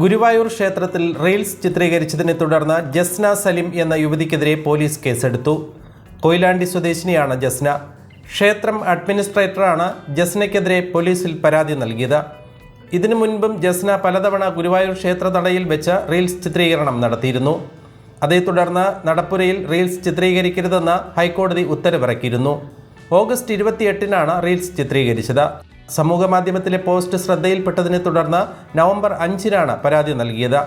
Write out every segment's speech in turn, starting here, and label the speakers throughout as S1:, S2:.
S1: ഗുരുവായൂർ ക്ഷേത്രത്തിൽ റീൽസ് ചിത്രീകരിച്ചതിനെ തുടർന്ന് ജസ്ന സലിം എന്ന യുവതിക്കെതിരെ പോലീസ് കേസെടുത്തു. കൊയിലാണ്ടി സ്വദേശിനിയാണ് ജസ്ന. ക്ഷേത്രം അഡ്മിനിസ്ട്രേറ്ററാണ് ജസ്നയ്ക്കെതിരെ പോലീസിൽ പരാതി നൽകിയത്. ഇതിനു മുൻപും ജസ്ന പലതവണ ഗുരുവായൂർ ക്ഷേത്ര നടയിൽ വെച്ച് റീൽസ് ചിത്രീകരണം നടത്തിയിരുന്നു. അതേ തുടർന്ന് നടപ്പുരയിൽ റീൽസ് ചിത്രീകരിക്കരുതെന്ന് ഹൈക്കോടതി ഉത്തരവിറക്കിയിരുന്നു. ഓഗസ്റ്റ് ഇരുപത്തിയെട്ടിനാണ് റീൽസ് ചിത്രീകരിച്ചത്. സമൂഹ മാധ്യമത്തിലെ പോസ്റ്റ് ശ്രദ്ധയിൽപ്പെട്ടതിനെ തുടർന്ന് നവംബർ അഞ്ചിനാണ് പരാതി നൽകിയത്.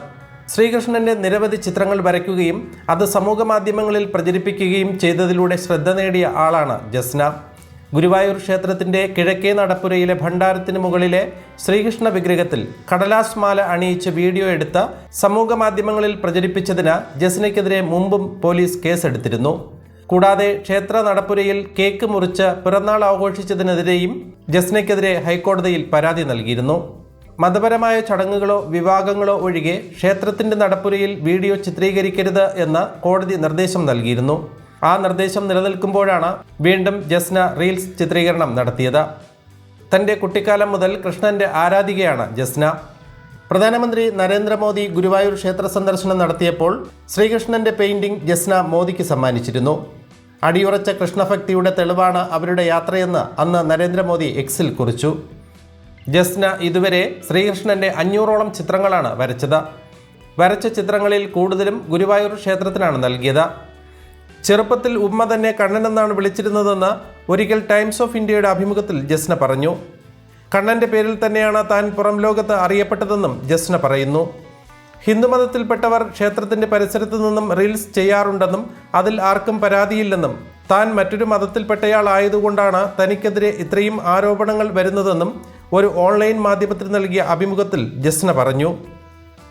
S1: ശ്രീകൃഷ്ണന്റെ നിരവധി ചിത്രങ്ങൾ വരയ്ക്കുകയും അത് സമൂഹ മാധ്യമങ്ങളിൽ പ്രചരിപ്പിക്കുകയും ചെയ്തതിലൂടെ ശ്രദ്ധ നേടിയ ആളാണ് ജസ്ന. ഗുരുവായൂർ ക്ഷേത്രത്തിന്റെ കിഴക്കേ നടപ്പുരയിലെ ഭണ്ഡാരത്തിന് മുകളിലെ ശ്രീകൃഷ്ണ വിഗ്രഹത്തിൽ കടലാസ് മാല അണിയിച്ച് വീഡിയോ എടുത്ത് സമൂഹ മാധ്യമങ്ങളിൽ പ്രചരിപ്പിച്ചതിന് ജസ്നയ്ക്കെതിരെ മുമ്പും പോലീസ് കേസെടുത്തിരുന്നു. കൂടാതെ ക്ഷേത്ര നടപ്പുരയിൽ കേക്ക് മുറിച്ച് പിറന്നാൾ ആഘോഷിച്ചതിനെതിരെയും ജസ്നയ്ക്കെതിരെ ഹൈക്കോടതിയിൽ പരാതി നൽകിയിരുന്നു. മതപരമായ ചടങ്ങുകളോ വിവാഹങ്ങളോ ഒഴികെ ക്ഷേത്രത്തിന്റെ നടപ്പുരയിൽ വീഡിയോ ചിത്രീകരിക്കരുത് എന്ന് കോടതി നിർദ്ദേശം നൽകിയിരുന്നു. ആ നിർദ്ദേശം നിലനിൽക്കുമ്പോഴാണ് വീണ്ടും ജസ്ന റീൽസ് ചിത്രീകരണം നടത്തിയത്. തന്റെ കുട്ടിക്കാലം മുതൽ കൃഷ്ണന്റെ ആരാധികയാണ് ജസ്ന. പ്രധാനമന്ത്രി നരേന്ദ്രമോദി ഗുരുവായൂർ ക്ഷേത്ര സന്ദർശനം നടത്തിയപ്പോൾ ശ്രീകൃഷ്ണന്റെ പെയിന്റിംഗ് ജസ്ന മോദിക്ക് സമ്മാനിച്ചിരുന്നു. അടിയുറച്ച കൃഷ്ണഭക്തിയുടെ തെളിവാണ് അവരുടെ യാത്രയെന്ന് അന്ന് നരേന്ദ്രമോദി എക്സിൽ കുറിച്ചു. ജസ്ന ഇതുവരെ ശ്രീകൃഷ്ണന്റെ അഞ്ഞൂറോളം ചിത്രങ്ങളാണ് വരച്ചത്. വരച്ച ചിത്രങ്ങളിൽ കൂടുതലും ഗുരുവായൂർ ക്ഷേത്രത്തിനാണ് നൽകിയത്. ചെറുപ്പത്തിൽ ഉമ്മ തന്നെ കണ്ണനെന്നാണ് വിളിച്ചിരുന്നതെന്ന് ഒരിക്കൽ ടൈംസ് ഓഫ് ഇന്ത്യയുടെ അഭിമുഖത്തിൽ ജസ്ന പറഞ്ഞു. കണ്ണന്റെ പേരിൽ തന്നെയാണ് താൻ പുറം ലോകത്ത് അറിയപ്പെട്ടതെന്നും ജസ്ന പറയുന്നു. ഹിന്ദുമതത്തിൽപ്പെട്ടവർ ക്ഷേത്രത്തിന്റെ പരിസരത്തു നിന്നും റീൽസ് ചെയ്യാറുണ്ടെന്നും അതിൽ ആർക്കും പരാതിയില്ലെന്നും താൻ മറ്റൊരു മതത്തിൽപ്പെട്ടയാളായതുകൊണ്ടാണ് തനിക്കെതിരെ ഇത്രയും ആരോപണങ്ങൾ വരുന്നതെന്നും ഒരു ഓൺലൈൻ മാധ്യമത്തിന് നൽകിയ അഭിമുഖത്തിൽ ജസ്ന പറഞ്ഞു.